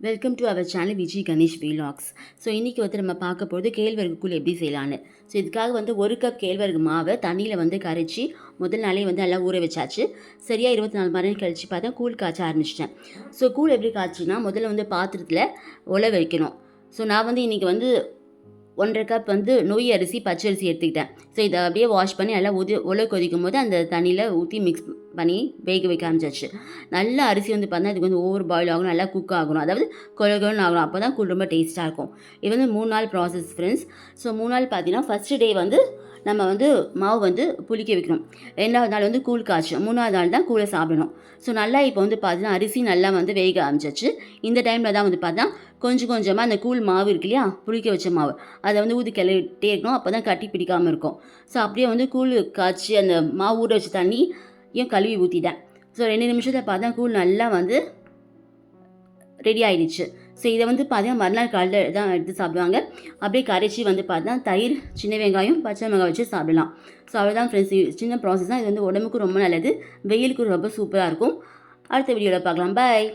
Welcome to our channel Vijay Ganesh vlogs so இன்றைக்கி வந்து நம்ம பார்க்க போகிறது கேழ்வரகு கூழ் எப்படி செய்யலான்னு ஸோ இதுக்காக வந்து ஒரு கப் கேழ்வரகு மாவை தண்ணியில் வந்து கரைச்சி முதல் நாளே வந்து நல்லா ஊற வச்சாச்சு. சரியாக இருபத்தி நாலு மணி நேரம் கழிச்சு பார்த்தா கூழ் காய்ச்ச ஆரம்பிச்சிட்டேன். ஸோ கூழ் எப்படி காய்ச்சுன்னா முதல்ல வந்து பாத்திரத்தில் உல வைக்கணும். ஸோ நான் வந்து இன்றைக்கி வந்து ஒன்றரை கப் வந்து நொய் அரிசி பச்சரிசி எடுத்துக்கிட்டேன். ஸோ இதை அப்படியே வாஷ் பண்ணி நல்லா உதி உலை கொதிக்கும் போது அந்த தண்ணியில் ஊற்றி மிக்ஸ் பண்ணி வேக வைக்க ஆரம்பிச்சாச்சு. நல்ல அரிசி வந்து பார்த்தா இதுக்கு வந்து ஓவர் பாயில் ஆகணும் நல்லா குக் ஆகணும். அதாவது கொலகொலன்னு ஆகணும். அப்போ தான் கூழ் ரொம்ப டேஸ்ட்டாக இருக்கும். இது வந்து மூணு நாள் ப்ராசஸ் ஃப்ரெண்ட்ஸ் ஸோ மூணு நாள் பார்த்தீங்கன்னா ஃபஸ்ட்டு டே வந்து நம்ம வந்து மாவு வந்து புளிக்க வைக்கணும். ரெண்டாவது நாள் வந்து கூழ் காய்ச்சும் மூணாவது நாள் தான் கூழை சாப்பிடணும். ஸோ நல்லா இப்போ வந்து பார்த்தீங்கன்னா அரிசி நல்லா வந்து வேக ஆரம்பிச்சிச்சு. இந்த டைமில் தான் வந்து பார்த்தா கொஞ்சம் கொஞ்சமாக அந்த கூழ் மாவு இருக்கு இல்லையா புளிக்க வச்ச மாவு. அதை வந்து ஊதி கிளறிட்டே இருக்கணும். அப்போ தான் கட்டி பிடிக்காமல் இருக்கும். ஸோ அப்படியே வந்து கூழ் காய்ச்சி அந்த மாவு ஊற வச்ச ஏன் கழுவி ஊற்றிட்டேன் ஸோ ரெண்டு நிமிஷத்தில் பார்த்தா கூழ் நல்லா வந்து ரெடி ஆகிடுச்சு ஸோ இதை வந்து பார்த்தீங்கன்னா மறுநாள் காலையில் தான் எடுத்து சாப்பிடுவாங்க. அப்படியே கரைச்சி வந்து பார்த்தா தயிர் சின்ன வெங்காயம் பச்சை மிளகாய் வச்சு சாப்பிடலாம். ஸோ அவ்வளோதான் ஃப்ரெண்ட்ஸ் சின்ன ப்ராசஸ் தான். இது வந்து உடம்புக்கு ரொம்ப நல்லது. வெயிலுக்கு ரொம்ப சூப்பராக இருக்கும். அடுத்த வீடியோவில் பார்க்கலாம். பாய்